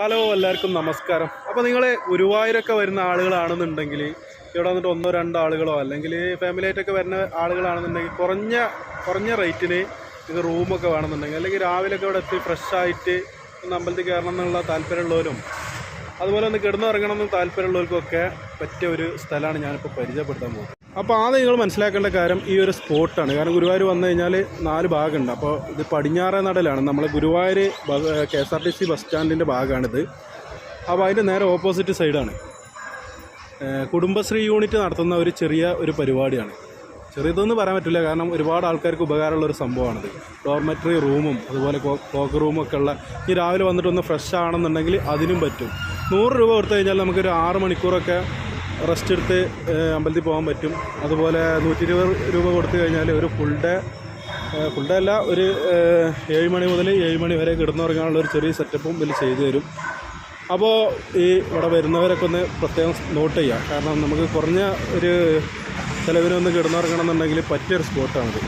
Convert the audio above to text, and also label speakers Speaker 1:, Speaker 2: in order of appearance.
Speaker 1: Hello എല്ലാവർക്കും നമസ്കാരം. അപ്പോൾ നിങ്ങൾ ഗുരുവായൂരൊക്കെ വരുന്ന ആളുകളാണെന്നുണ്ടെങ്കിൽ ഇവിടെ വന്നിട്ട് ഒന്നോ രണ്ടോ ആളുകളോ അല്ലെങ്കിൽ ഫാമിലി ആയിട്ടൊക്കെ വരുന്ന ആളുകളാണെന്നുണ്ടെങ്കിൽ കുറഞ്ഞ കുറഞ്ഞ റേറ്റിന് നിങ്ങൾക്ക് റൂമൊക്കെ വേണമെന്നുണ്ടെങ്കിൽ അല്ലെങ്കിൽ രാവിലെയൊക്കെ ഇവിടെ എത്തി ഫ്രഷായിട്ട് ഒന്ന് അമ്പലത്തിൽ കയറണം എന്നുള്ള താല്പര്യമുള്ളവരും അതുപോലെ ഒന്ന് കിടന്നുറങ്ങണം എന്ന് താല്പര്യമുള്ളവർക്കൊക്കെ പറ്റിയ ഒരു സ്ഥലമാണ് ഞാനിപ്പോൾ പരിചയപ്പെടുത്താൻ പോകുന്നത്. അപ്പോൾ ആദ്യം നിങ്ങൾ മനസ്സിലാക്കേണ്ട കാര്യം ഈ ഒരു സ്പോട്ടാണ്. കാരണം ഗുരുവായൂർ വന്നു കഴിഞ്ഞാൽ നാല് ഭാഗമുണ്ട്. അപ്പോൾ ഇത് പടിഞ്ഞാറേ നടലാണ്. നമ്മൾ Guruvayur K S R T C bus സ്റ്റാൻഡിന്റെ ഭാഗമാണിത്. അപ്പോൾ അതിന്റെ നേരെ ഓപ്പോസിറ്റ് സൈഡാണ്. കുടുംബശ്രീ യൂണിറ്റ് നടത്തുന്ന ഒരു ചെറിയ ഒരു പരിപാടിയാണ്. ചെറിയതൊന്നും പറയാൻ പറ്റില്ല. കാരണം ഒരുപാട് ആൾക്കാർക്ക് ഉപകാരമുള്ള ഒരു സംഭവമാണിത്. ഡോർമെറ്ററി റൂമും അതുപോലെ ക്ലോക്ക് റൂമും ഒക്കെ ഉള്ള ഈ രാവിലെ വന്നിട്ടൊന്ന് ഫ്രഷ് ആണെന്നുണ്ടെങ്കിൽ അതിനും പറ്റും. നൂറ് രൂപ കൊടുത്തു കഴിഞ്ഞാൽ നമുക്കൊരു ആറ് മണിക്കൂറൊക്കെ റെസ്റ്റ് എടുത്ത് അമ്പലത്തിൽ പോകാൻ പറ്റും. അതുപോലെ നൂറ്റി ഇരുപത് രൂപ കൊടുത്തു കഴിഞ്ഞാൽ ഒരു ഫുൾ ഡേ ഫുൾ ഡേ അല്ല ഒരു ഏഴ് മണി മുതൽ ഏഴ് മണി വരെ കിടന്നുറങ്ങാനുള്ള ഒരു ചെറിയ സെറ്റപ്പും ഇതിൽ ചെയ്തു തരും. അപ്പോൾ ഈ ഇവിടെ വരുന്നവരൊക്കെ ഒന്ന് പ്രത്യേകം നോട്ട് ചെയ്യുക കാരണം നമുക്ക് കുറഞ്ഞ ഒരു ചിലവിനൊന്ന് കിടന്നുറങ്ങണം എന്നുണ്ടെങ്കിൽ പറ്റിയൊരു സ്പോട്ടാണിത്